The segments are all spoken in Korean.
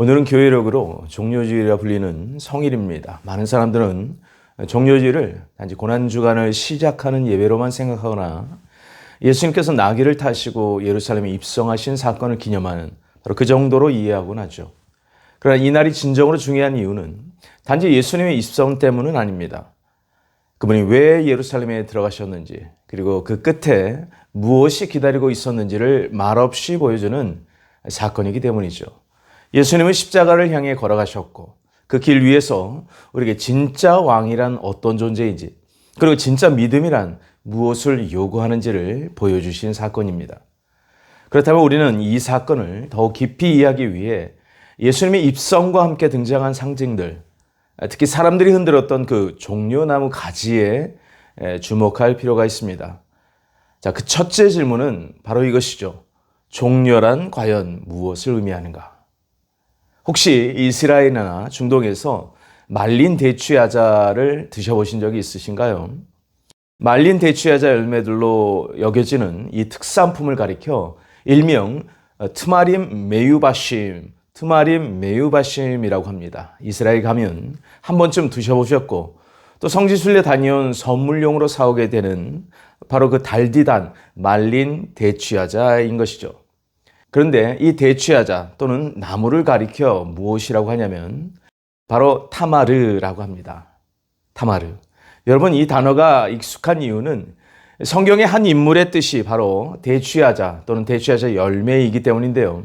오늘은 교회력으로 종료주일이라 불리는 성일입니다. 많은 사람들은 종료주일을 단지 고난주간을 시작하는 예배로만 생각하거나 예수님께서 나귀를 타시고 예루살렘에 입성하신 사건을 기념하는 바로 그 정도로 이해하곤 하죠. 그러나 이날이 진정으로 중요한 이유는 단지 예수님의 입성 때문은 아닙니다. 그분이 왜 예루살렘에 들어가셨는지, 그리고 그 끝에 무엇이 기다리고 있었는지를 말없이 보여주는 사건이기 때문이죠. 예수님은 십자가를 향해 걸어가셨고, 그 길 위에서 우리에게 진짜 왕이란 어떤 존재인지, 그리고 진짜 믿음이란 무엇을 요구하는지를 보여주신 사건입니다. 그렇다면 우리는 이 사건을 더욱 깊이 이해하기 위해 예수님의 입성과 함께 등장한 상징들, 특히 사람들이 흔들었던 그 종려나무 가지에 주목할 필요가 있습니다. 자, 그 첫째 질문은 바로 이것이죠. 종려란 과연 무엇을 의미하는가? 혹시 이스라엘이나 중동에서 말린 대추야자를 드셔보신 적이 있으신가요? 말린 대추야자 열매들로 여겨지는 이 특산품을 가리켜 일명 트마림 메유바심, 트마림 메유바심이라고 합니다. 이스라엘 가면 한 번쯤 드셔보셨고 또 성지순례 다녀온 선물용으로 사오게 되는 바로 그 달디단 말린 대추야자인 것이죠. 그런데 이 대추야자 또는 나무를 가리켜 무엇이라고 하냐면 바로 타마르라고 합니다. 타마르. 여러분 이 단어가 익숙한 이유는 성경의 한 인물의 뜻이 바로 대추야자 또는 대추야자 열매이기 때문인데요.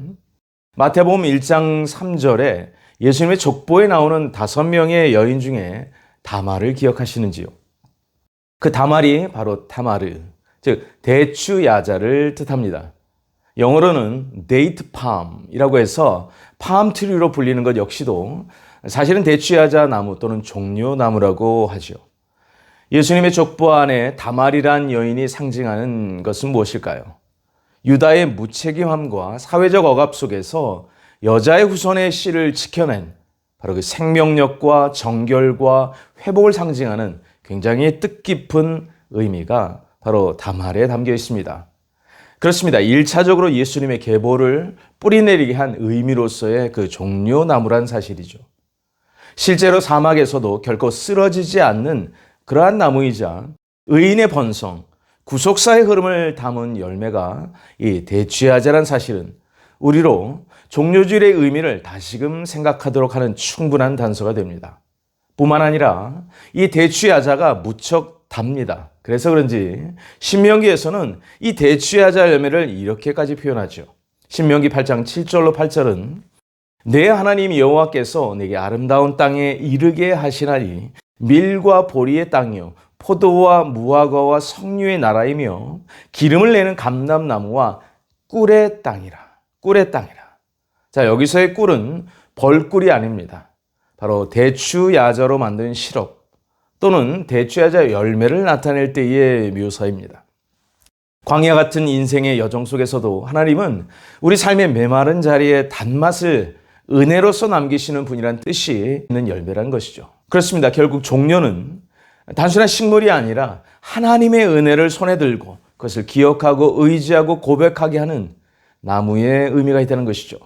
마태복음 1장 3절에 예수님의 족보에 나오는 다섯 명의 여인 중에 다말을 기억하시는지요? 그 다말이 바로 타마르, 즉 대추야자를 뜻합니다. 영어로는 데이트 팜이라고 해서 팜트리로 불리는 것 역시도 사실은 대추야자 나무 또는 종려나무라고 하죠. 예수님의 족보 안에 다말이란 여인이 상징하는 것은 무엇일까요? 유다의 무책임함과 사회적 억압 속에서 여자의 후손의 씨를 지켜낸 바로 그 생명력과 정결과 회복을 상징하는 굉장히 뜻깊은 의미가 바로 다말에 담겨 있습니다. 그렇습니다. 1차적으로 예수님의 계보를 뿌리내리게 한 의미로서의 그 종려나무란 사실이죠. 실제로 사막에서도 결코 쓰러지지 않는 그러한 나무이자 의인의 번성, 구속사의 흐름을 담은 열매가 이 대취하자란 사실은 우리로 종료주일의 의미를 다시금 생각하도록 하는 충분한 단서가 됩니다. 뿐만 아니라 이 대취하자가 무척 답니다. 그래서 그런지 신명기에서는 이 대취하자 열매를 이렇게까지 표현하죠. 신명기 8장 7절로 8절은 내 하나님 여호와께서 내게 아름다운 땅에 이르게 하시나니 밀과 보리의 땅이요 포도와 무화과와 석류의 나라이며 기름을 내는 감람나무와 꿀의 땅이라. 꿀의 땅이라. 자, 여기서의 꿀은 벌꿀이 아닙니다. 바로 대추야자로 만든 시럽 또는 대추야자 열매를 나타낼 때의 묘사입니다. 광야 같은 인생의 여정 속에서도 하나님은 우리 삶의 메마른 자리에 단맛을 은혜로서 남기시는 분이란 뜻이 있는 열매란 것이죠. 그렇습니다. 결국 종려는 단순한 식물이 아니라 하나님의 은혜를 손에 들고 그것을 기억하고 의지하고 고백하게 하는 나무의 의미가 있다는 것이죠.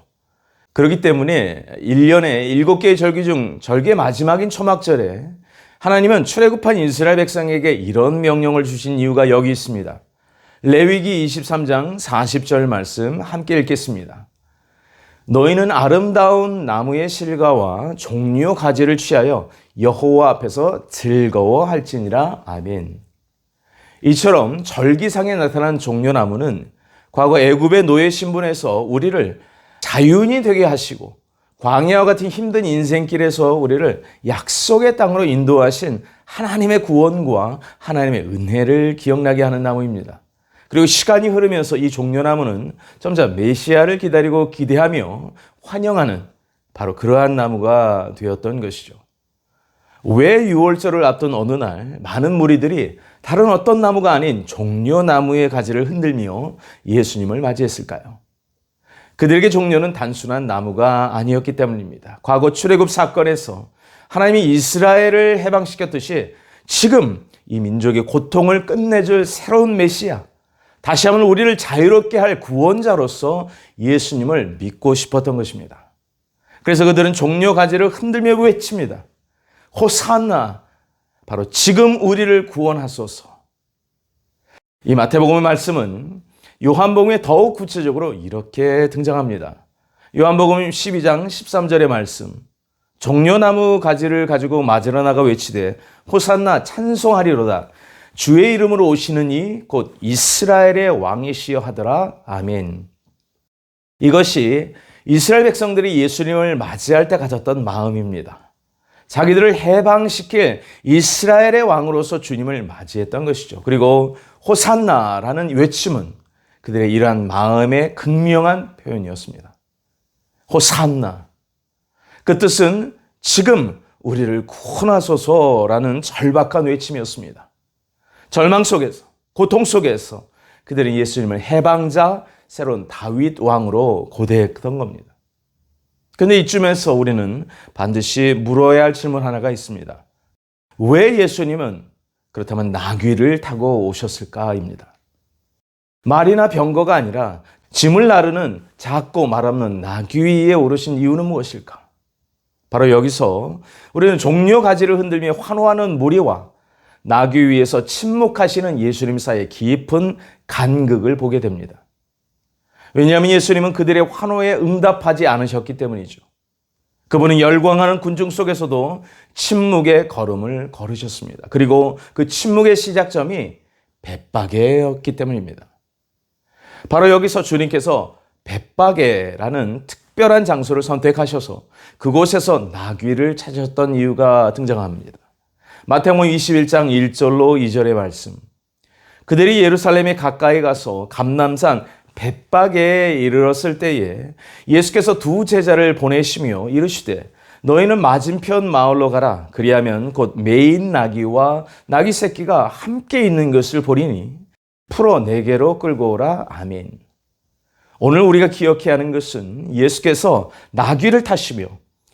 그렇기 때문에 1년에 7개의 절기 중 절기의 마지막인 초막절에 하나님은 출애굽한 이스라엘 백성에게 이런 명령을 주신 이유가 여기 있습니다. 레위기 23장 40절 말씀 함께 읽겠습니다. 너희는 아름다운 나무의 실과와 종류 가지를 취하여 여호와 앞에서 즐거워할지니라 아멘. 이처럼 절기상에 나타난 종려나무는 과거 애굽의 노예 신분에서 우리를 자유인이 되게 하시고 광야와 같은 힘든 인생길에서 우리를 약속의 땅으로 인도하신 하나님의 구원과 하나님의 은혜를 기억나게 하는 나무입니다. 그리고 시간이 흐르면서 이 종려나무는 점점 메시아를 기다리고 기대하며 환영하는 바로 그러한 나무가 되었던 것이죠. 왜 6월절을 앞둔 어느 날 많은 무리들이 다른 어떤 나무가 아닌 종려나무의 가지를 흔들며 예수님을 맞이했을까요? 그들에게 종려는 단순한 나무가 아니었기 때문입니다. 과거 출애굽 사건에서 하나님이 이스라엘을 해방시켰듯이 지금 이 민족의 고통을 끝내줄 새로운 메시아, 다시 한번 우리를 자유롭게 할 구원자로서 예수님을 믿고 싶었던 것입니다. 그래서 그들은 종려 가지를 흔들며 외칩니다. 호산나 바로 지금 우리를 구원하소서. 이 마태복음의 말씀은 요한복음에 더욱 구체적으로 이렇게 등장합니다. 요한복음 12장 13절의 말씀. 종려나무 가지를 가지고 맞으러 나가 외치되 호산나 찬송하리로다. 주의 이름으로 오시는 이 곧 이스라엘의 왕이시여 하더라. 아멘. 이것이 이스라엘 백성들이 예수님을 맞이할 때 가졌던 마음입니다. 자기들을 해방시킬 이스라엘의 왕으로서 주님을 맞이했던 것이죠. 그리고 호산나라는 외침은 그들의 이러한 마음의 극명한 표현이었습니다. 호산나. 그 뜻은 지금 우리를 구원하소서라는 절박한 외침이었습니다. 절망 속에서, 고통 속에서 그들은 예수님을 해방자, 새로운 다윗 왕으로 고대했던 겁니다. 근데 이쯤에서 우리는 반드시 물어야 할 질문 하나가 있습니다. 왜 예수님은 그렇다면 나귀를 타고 오셨을까입니다. 말이나 병거가 아니라 짐을 나르는 작고 말없는 나귀 위에 오르신 이유는 무엇일까? 바로 여기서 우리는 종려 가지를 흔들며 환호하는 무리와 나귀 위에서 침묵하시는 예수님 사이의 깊은 간극을 보게 됩니다. 왜냐하면 예수님은 그들의 환호에 응답하지 않으셨기 때문이죠. 그분은 열광하는 군중 속에서도 침묵의 걸음을 걸으셨습니다. 그리고 그 침묵의 시작점이 벳바게였기 때문입니다. 바로 여기서 주님께서 벳바게라는 특별한 장소를 선택하셔서 그곳에서 나귀를 찾으셨던 이유가 등장합니다. 마태복음 21장 1절로 2절의 말씀. 그들이 예루살렘에 가까이 가서 감남산 벳바게에 이르렀을 때에 예수께서 두 제자를 보내시며 이르시되 너희는 맞은편 마을로 가라 그리하면 곧 메인 나귀와 나귀 새끼가 함께 있는 것을 보리니 풀어 내게로 끌고 오라 아멘. 오늘 우리가 기억해야 하는 것은 예수께서 나귀를 타시며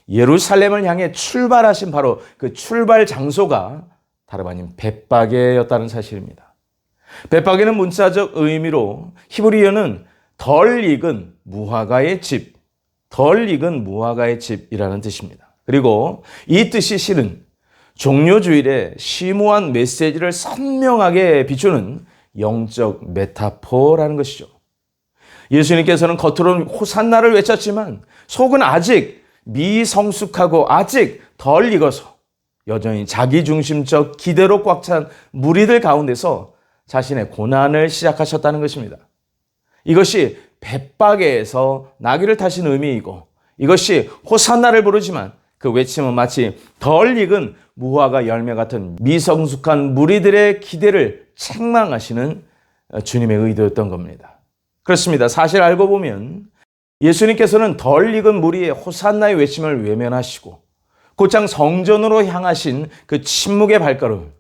예루살렘을 향해 출발하신 바로 그 출발 장소가 다름 아닌 벳바게였다는 사실입니다. 벳바게는 문자적 의미로 히브리어는 덜 익은 무화과의 집, 덜 익은 무화과의 집이라는 뜻입니다. 그리고 이 뜻이 실은 종료주일에 심오한 메시지를 선명하게 비추는 영적 메타포라는 것이죠. 예수님께서는 겉으로는 호산나를 외쳤지만 속은 아직 미성숙하고 아직 덜 익어서 여전히 자기중심적 기대로 꽉 찬 무리들 가운데서 자신의 고난을 시작하셨다는 것입니다. 이것이 벳바게에서 나귀를 타신 의미이고 이것이 호산나를 부르지만 그 외침은 마치 덜 익은 무화과 열매 같은 미성숙한 무리들의 기대를 책망하시는 주님의 의도였던 겁니다. 그렇습니다. 사실 알고 보면 예수님께서는 덜 익은 무리의 호산나의 외침을 외면하시고 곧장 성전으로 향하신 그 침묵의 발걸음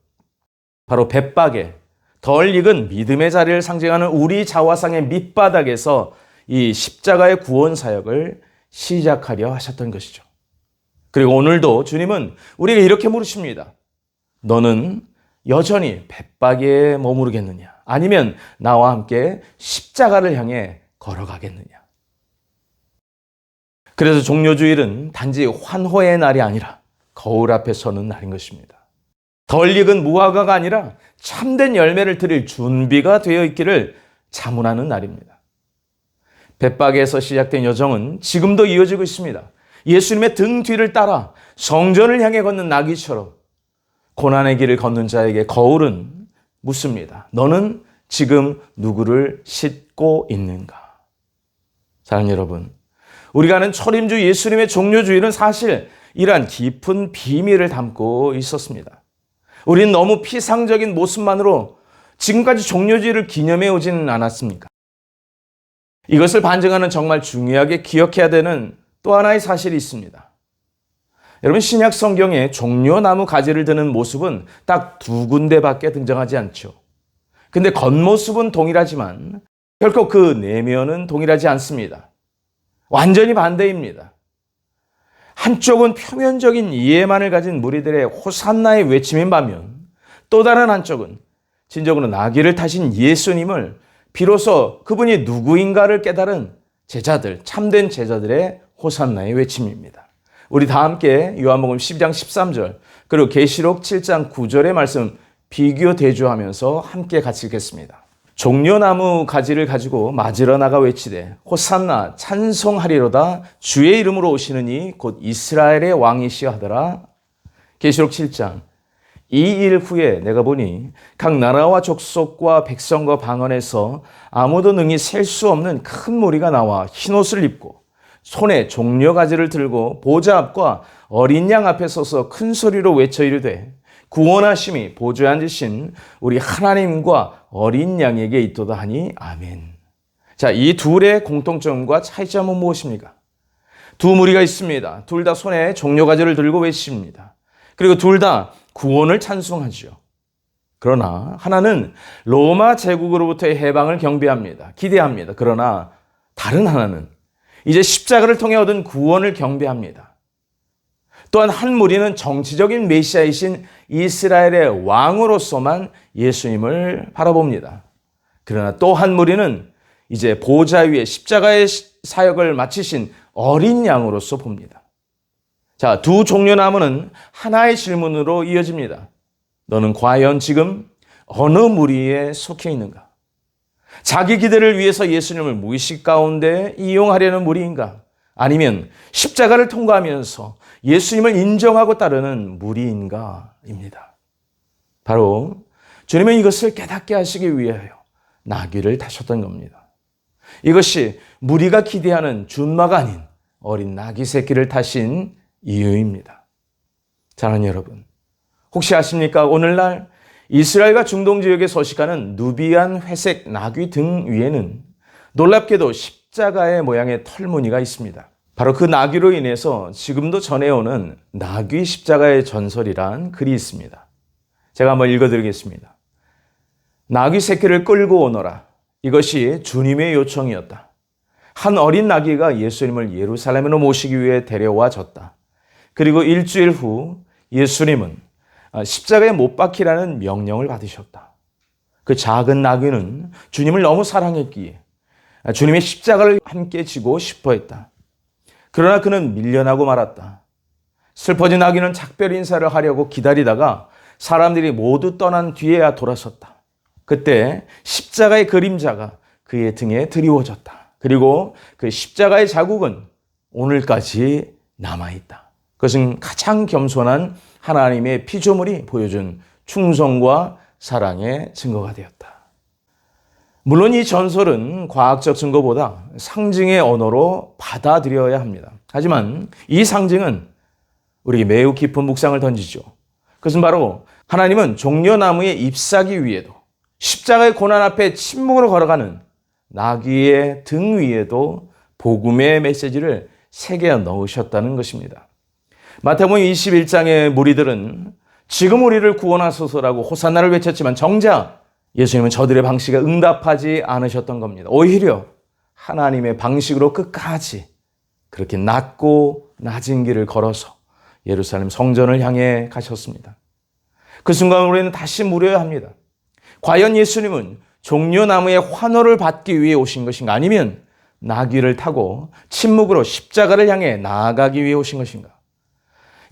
바로 벳바게 덜 익은 믿음의 자리를 상징하는 우리 자화상의 밑바닥에서 이 십자가의 구원 사역을 시작하려 하셨던 것이죠. 그리고 오늘도 주님은 우리가 이렇게 물으십니다. 너는 여전히 벳바기에 머무르겠느냐? 아니면 나와 함께 십자가를 향해 걸어가겠느냐? 그래서 종료주일은 단지 환호의 날이 아니라 거울 앞에 서는 날인 것입니다. 덜 익은 무화과가 아니라 참된 열매를 드릴 준비가 되어 있기를 자문하는 날입니다. 벳박에서 시작된 여정은 지금도 이어지고 있습니다. 예수님의 등 뒤를 따라 성전을 향해 걷는 나귀처럼 고난의 길을 걷는 자에게 거울은 묻습니다. 너는 지금 누구를 싣고 있는가? 사랑하는 여러분, 우리가 아는 초림주 예수님의 종료주일은 사실 이러한 깊은 비밀을 담고 있었습니다. 우리는 너무 피상적인 모습만으로 지금까지 종료주의를 기념해 오지는 않았습니까? 이것을 반증하는 정말 중요하게 기억해야 되는 또 하나의 사실이 있습니다. 여러분 신약 성경에 종려나무 가지를 드는 모습은 딱 두 군데밖에 등장하지 않죠. 근데 겉모습은 동일하지만 결코 그 내면은 동일하지 않습니다. 완전히 반대입니다. 한쪽은 표면적인 이해만을 가진 무리들의 호산나의 외침인 반면 또 다른 한쪽은 진정으로 나귀를 타신 예수님을 비로소 그분이 누구인가를 깨달은 제자들, 참된 제자들의 호산나의 외침입니다. 우리 다 함께 요한복음 12장 13절 그리고 계시록 7장 9절의 말씀 비교 대조하면서 함께 같이 읽겠습니다. 종려나무 가지를 가지고 맞으러 나가 외치되 호산나 찬송하리로다 주의 이름으로 오시는 이 곧 이스라엘의 왕이시여 하더라. 계시록 7장 이 일 후에 내가 보니 각 나라와 족속과 백성과 방언에서 아무도 능히 셀 수 없는 큰 무리가 나와 흰옷을 입고 손에 종려가지를 들고 보좌 앞과 어린 양 앞에 서서 큰 소리로 외쳐 이르되 구원하심이 보좌에 앉으신 우리 하나님과 어린 양에게 있도다 하니 아멘. 자, 이 둘의 공통점과 차이점은 무엇입니까? 두 무리가 있습니다. 둘 다 손에 종려가지를 들고 외칩니다. 그리고 둘 다 구원을 찬송하죠. 그러나 하나는 로마 제국으로부터의 해방을 경배합니다. 기대합니다. 그러나 다른 하나는 이제 십자가를 통해 얻은 구원을 경배합니다. 또한 한 무리는 정치적인 메시아이신 이스라엘의 왕으로서만 예수님을 바라봅니다. 그러나 또 한 무리는 이제 보좌 위에 십자가의 사역을 마치신 어린 양으로서 봅니다. 자, 두 종려 나무는 하나의 질문으로 이어집니다. 너는 과연 지금 어느 무리에 속해 있는가? 자기 기대를 위해서 예수님을 무의식 가운데 이용하려는 무리인가? 아니면 십자가를 통과하면서 예수님을 인정하고 따르는 무리인가입니다. 바로 주님은 이것을 깨닫게 하시기 위하여 나귀를 타셨던 겁니다. 이것이 무리가 기대하는 준마가 아닌 어린 나귀 새끼를 타신 이유입니다. 사랑하는 여러분, 혹시 아십니까? 오늘날 이스라엘과 중동 지역에 서식하는 누비안 회색 나귀 등 위에는 놀랍게도 십자가의 모양의 털무늬가 있습니다. 바로 그 나귀로 인해서 지금도 전해오는 나귀 십자가의 전설이란 글이 있습니다. 제가 한번 읽어드리겠습니다. 나귀 새끼를 끌고 오너라. 이것이 주님의 요청이었다. 한 어린 나귀가 예수님을 예루살렘으로 모시기 위해 데려와 졌다. 그리고 일주일 후 예수님은 십자가에 못 박히라는 명령을 받으셨다. 그 작은 나귀는 주님을 너무 사랑했기에 주님의 십자가를 함께 지고 싶어 했다. 그러나 그는 밀려나고 말았다. 슬퍼진 아기는 작별 인사를 하려고 기다리다가 사람들이 모두 떠난 뒤에야 돌아섰다. 그때 십자가의 그림자가 그의 등에 드리워졌다. 그리고 그 십자가의 자국은 오늘까지 남아있다. 그것은 가장 겸손한 하나님의 피조물이 보여준 충성과 사랑의 증거가 되었다. 물론 이 전설은 과학적 증거보다 상징의 언어로 받아들여야 합니다. 하지만 이 상징은 우리에게 매우 깊은 묵상을 던지죠. 그것은 바로 하나님은 종려나무에 잎사기 위에도 십자가의 고난 앞에 침묵으로 걸어가는 나귀의 등 위에도 복음의 메시지를 새겨 넣으셨다는 것입니다. 마태복음 21장의 무리들은 지금 우리를 구원하소서라고 호산나를 외쳤지만 정작 예수님은 저들의 방식에 응답하지 않으셨던 겁니다. 오히려 하나님의 방식으로 끝까지 그렇게 낮고 낮은 길을 걸어서 예루살렘 성전을 향해 가셨습니다. 그 순간 우리는 다시 물어야 합니다. 과연 예수님은 종려나무의 환호를 받기 위해 오신 것인가? 아니면 나귀를 타고 침묵으로 십자가를 향해 나아가기 위해 오신 것인가?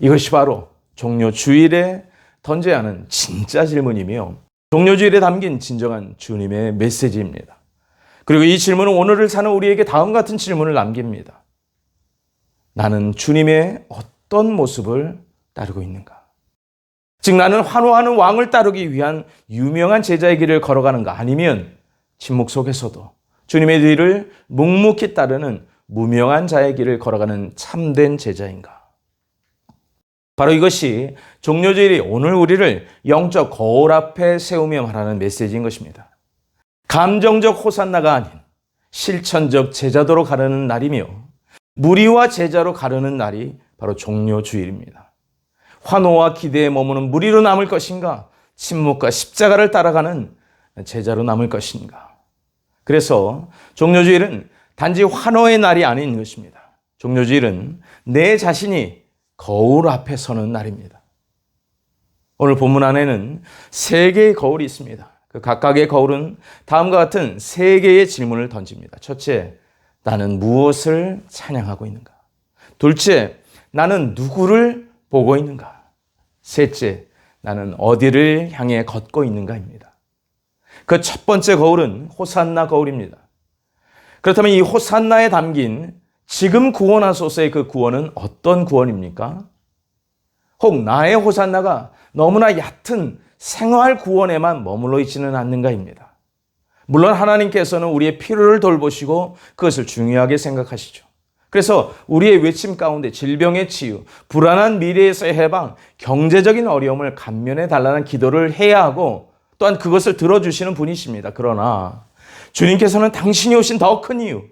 이것이 바로 종료 주일에 던져야 하는 진짜 질문이며 종료 주일에 담긴 진정한 주님의 메시지입니다. 그리고 이 질문은 오늘을 사는 우리에게 다음 같은 질문을 남깁니다. 나는 주님의 어떤 모습을 따르고 있는가? 즉, 나는 환호하는 왕을 따르기 위한 유명한 제자의 길을 걸어가는가? 아니면 침묵 속에서도 주님의 뒤를 묵묵히 따르는 무명한 자의 길을 걸어가는 참된 제자인가? 바로 이것이 종료주일이 오늘 우리를 영적 거울 앞에 세우며 말하는 메시지인 것입니다. 감정적 호산나가 아닌 실천적 제자도로 가르는 날이며 무리와 제자로 가르는 날이 바로 종료주일입니다. 환호와 기대에 머무는 무리로 남을 것인가? 침묵과 십자가를 따라가는 제자로 남을 것인가? 그래서 종료주일은 단지 환호의 날이 아닌 것입니다. 종료주일은 내 자신이 거울 앞에 서는 날입니다. 오늘 본문 안에는 세 개의 거울이 있습니다. 그 각각의 거울은 다음과 같은 세 개의 질문을 던집니다. 첫째, 나는 무엇을 찬양하고 있는가? 둘째, 나는 누구를 보고 있는가? 셋째, 나는 어디를 향해 걷고 있는가입니다. 그 첫 번째 거울은 호산나 거울입니다. 그렇다면 이 호산나에 담긴 지금 구원하소서의 그 구원은 어떤 구원입니까? 혹 나의 호산나가 너무나 얕은 생활 구원에만 머물러 있지는 않는가입니다. 물론 하나님께서는 우리의 필요를 돌보시고 그것을 중요하게 생각하시죠. 그래서 우리의 외침 가운데 질병의 치유, 불안한 미래에서의 해방, 경제적인 어려움을 감면해 달라는 기도를 해야 하고 또한 그것을 들어주시는 분이십니다. 그러나 주님께서는 당신이 오신 더 큰 이유,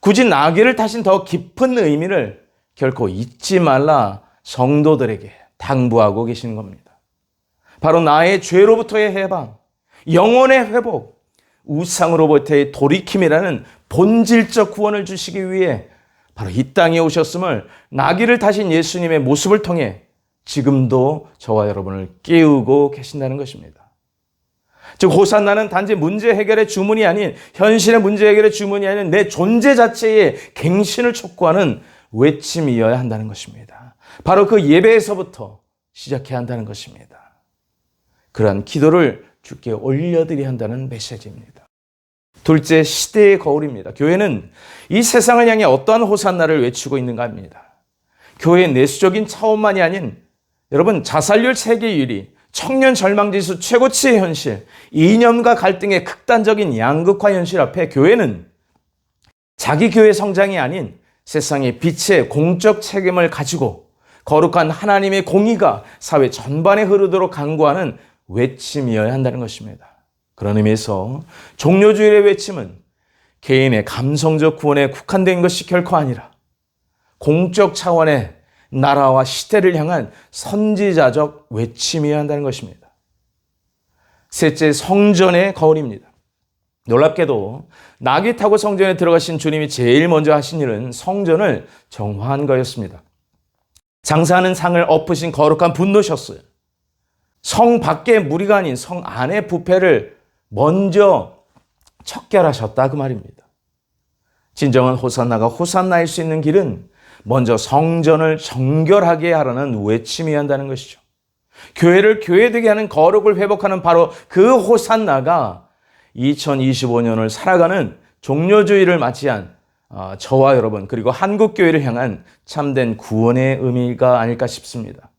굳이 나귀를 타신 더 깊은 의미를 결코 잊지 말라 성도들에게 당부하고 계시는 겁니다. 바로 나의 죄로부터의 해방, 영혼의 회복, 우상으로부터의 돌이킴이라는 본질적 구원을 주시기 위해 바로 이 땅에 오셨음을 나귀를 타신 예수님의 모습을 통해 지금도 저와 여러분을 깨우고 계신다는 것입니다. 즉 호산나는 단지 문제 해결의 주문이 아닌 현실의 문제 해결의 주문이 아닌 내 존재 자체의 갱신을 촉구하는 외침이어야 한다는 것입니다. 바로 그 예배에서부터 시작해야 한다는 것입니다. 그러한 기도를 주께 올려드려야 한다는 메시지입니다. 둘째, 시대의 거울입니다. 교회는 이 세상을 향해 어떠한 호산나를 외치고 있는가 합니다. 교회의 내수적인 차원만이 아닌 여러분 자살률 세계 1위, 청년 절망지수 최고치의 현실, 이념과 갈등의 극단적인 양극화 현실 앞에 교회는 자기 교회 성장이 아닌 세상의 빛의 공적 책임을 가지고 거룩한 하나님의 공의가 사회 전반에 흐르도록 강구하는 외침이어야 한다는 것입니다. 그런 의미에서 종료주일의 외침은 개인의 감성적 구원에 국한된 것이 결코 아니라 공적 차원의 나라와 시대를 향한 선지자적 외침이어야 한다는 것입니다. 셋째, 성전의 거울입니다. 놀랍게도 낙이 타고 성전에 들어가신 주님이 제일 먼저 하신 일은 성전을 정화한 거였습니다. 장사하는 상을 엎으신 거룩한 분노셨어요. 성 밖의 무리가 아닌 성 안의 부패를 먼저 척결하셨다 그 말입니다. 진정한 호산나가 호산나일 수 있는 길은 먼저 성전을 정결하게 하라는 외침이 한다는 것이죠. 교회를 교회되게 하는 거룩을 회복하는 바로 그 호산나가 2025년을 살아가는 종료주의를 맞이한 어, 저와 여러분 그리고 한국 교회를 향한 참된 구원의 의미가 아닐까 싶습니다.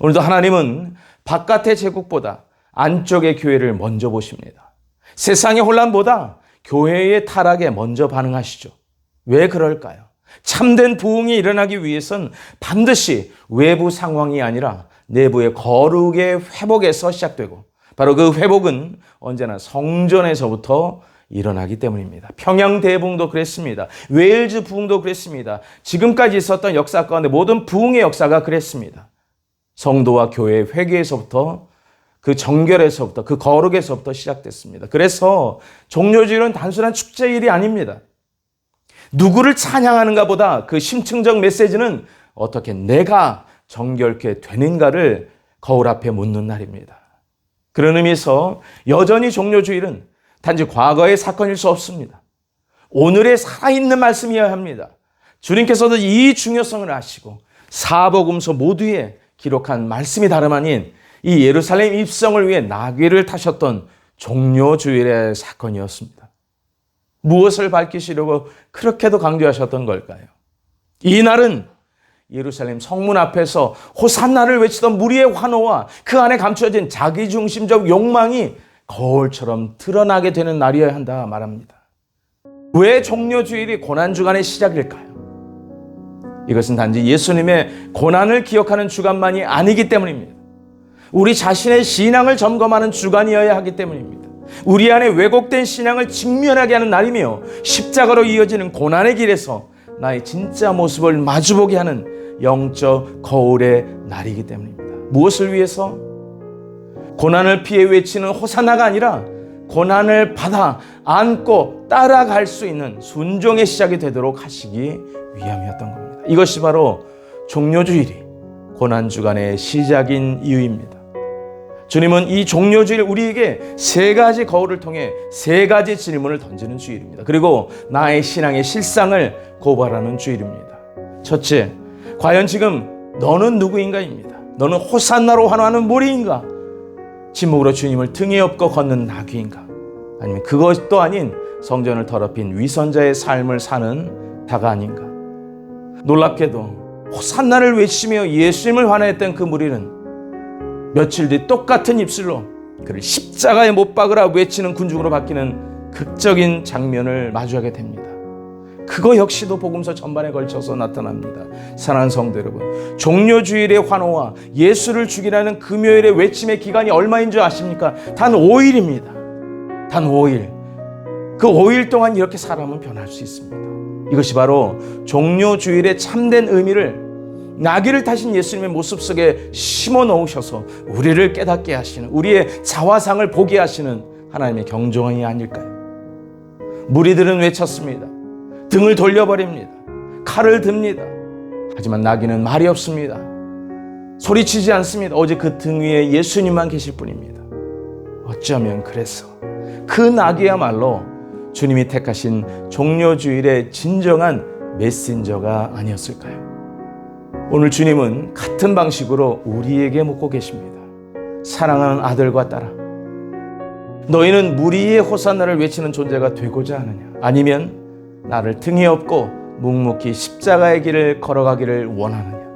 오늘도 하나님은 바깥의 제국보다 안쪽의 교회를 먼저 보십니다. 세상의 혼란보다 교회의 타락에 먼저 반응하시죠. 왜 그럴까요? 참된 부흥이 일어나기 위해선 반드시 외부 상황이 아니라 내부의 거룩의 회복에서 시작되고 바로 그 회복은 언제나 성전에서부터 일어나기 때문입니다. 평양 대붕도 그랬습니다. 웨일즈 부흥도 그랬습니다. 지금까지 있었던 역사 가운데 모든 부흥의 역사가 그랬습니다. 성도와 교회의 회개에서부터 그 정결에서부터 그 거룩에서부터 시작됐습니다. 그래서 종료주일은 단순한 축제일이 아닙니다. 누구를 찬양하는가 보다 그 심층적 메시지는 어떻게 내가 정결케 되는가를 거울 앞에 묻는 날입니다. 그런 의미에서 여전히 종료주일은 단지 과거의 사건일 수 없습니다. 오늘의 살아있는 말씀이어야 합니다. 주님께서도 이 중요성을 아시고 사복음서 모두에 기록한 말씀이 다름 아닌 이 예루살렘 입성을 위해 나귀를 타셨던 종료주일의 사건이었습니다. 무엇을 밝히시려고 그렇게도 강조하셨던 걸까요? 이 날은 예루살렘 성문 앞에서 호산나를 외치던 무리의 환호와 그 안에 감춰진 자기중심적 욕망이 거울처럼 드러나게 되는 날이어야 한다 말합니다. 왜 종료주일이 고난주간의 시작일까요? 이것은 단지 예수님의 고난을 기억하는 주간만이 아니기 때문입니다. 우리 자신의 신앙을 점검하는 주간이어야 하기 때문입니다. 우리 안에 왜곡된 신앙을 직면하게 하는 날이며 십자가로 이어지는 고난의 길에서 나의 진짜 모습을 마주보게 하는 영적 거울의 날이기 때문입니다. 무엇을 위해서? 고난을 피해 외치는 호사나가 아니라 고난을 받아 안고 따라갈 수 있는 순종의 시작이 되도록 하시기 위함이었던 겁니다. 이것이 바로 종료주일이 고난주간의 시작인 이유입니다. 주님은 이 종료주일 우리에게 세 가지 거울을 통해 세 가지 질문을 던지는 주일입니다. 그리고 나의 신앙의 실상을 고발하는 주일입니다. 첫째, 과연 지금 너는 누구인가입니다. 너는 호산나로 환호하는 무리인가? 침묵으로 주님을 등에 업고 걷는 나귀인가? 아니면 그것도 아닌 성전을 더럽힌 위선자의 삶을 사는 다가 아닌가? 놀랍게도 호산나를 외치며 예수님을 환호했던 그 무리는 며칠 뒤 똑같은 입술로 그를 십자가에 못 박으라 외치는 군중으로 바뀌는 극적인 장면을 마주하게 됩니다. 그거 역시도 복음서 전반에 걸쳐서 나타납니다. 사랑하는 성도 여러분, 종료 주일의 환호와 예수를 죽이라는 금요일의 외침의 기간이 얼마인 줄 아십니까? 단 5일입니다. 단 5일. 그 5일 동안 이렇게 사람은 변할 수 있습니다. 이것이 바로 종료 주일의 참된 의미를 나귀를 타신 예수님의 모습 속에 심어 넣으셔서 우리를 깨닫게 하시는 우리의 자화상을 보게 하시는 하나님의 경종이 아닐까요? 무리들은 외쳤습니다. 등을 돌려버립니다. 칼을 듭니다. 하지만 나귀는 말이 없습니다. 소리치지 않습니다. 오직 그등 위에 예수님만 계실 뿐입니다. 어쩌면 그래서 그 나귀야말로 주님이 택하신 종료주일의 진정한 메신저가 아니었을까요? 오늘 주님은 같은 방식으로 우리에게 묻고 계십니다. 사랑하는 아들과 딸아, 너희는 무리의 호산나를 외치는 존재가 되고자 하느냐? 아니면 나를 등에 업고 묵묵히 십자가의 길을 걸어가기를 원하느냐?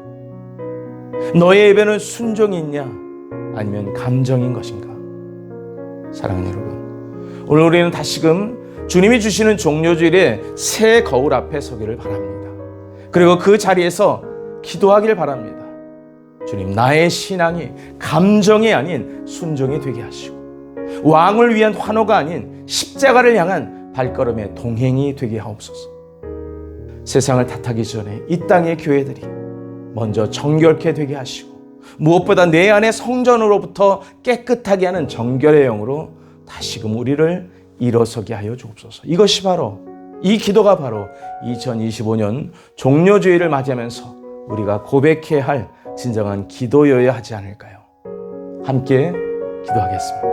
너의 예배는 순종이 있냐? 아니면 감정인 것인가? 사랑하는 여러분, 오늘 우리는 다시금 주님이 주시는 종료주일에 새 거울 앞에 서기를 바랍니다. 그리고 그 자리에서 기도하기를 바랍니다. 주님, 나의 신앙이 감정이 아닌 순종이 되게 하시고, 왕을 위한 환호가 아닌 십자가를 향한 발걸음의 동행이 되게 하옵소서. 세상을 탓하기 전에 이 땅의 교회들이 먼저 정결케 되게 하시고, 무엇보다 내 안의 성전으로부터 깨끗하게 하는 정결의 영으로 다시금 우리를 일어서게 하여 주옵소서. 이것이 바로 이 기도가 바로 2025년 종료주의를 맞이하면서 우리가 고백해야 할 진정한 기도여야 하지 않을까요? 함께 기도하겠습니다.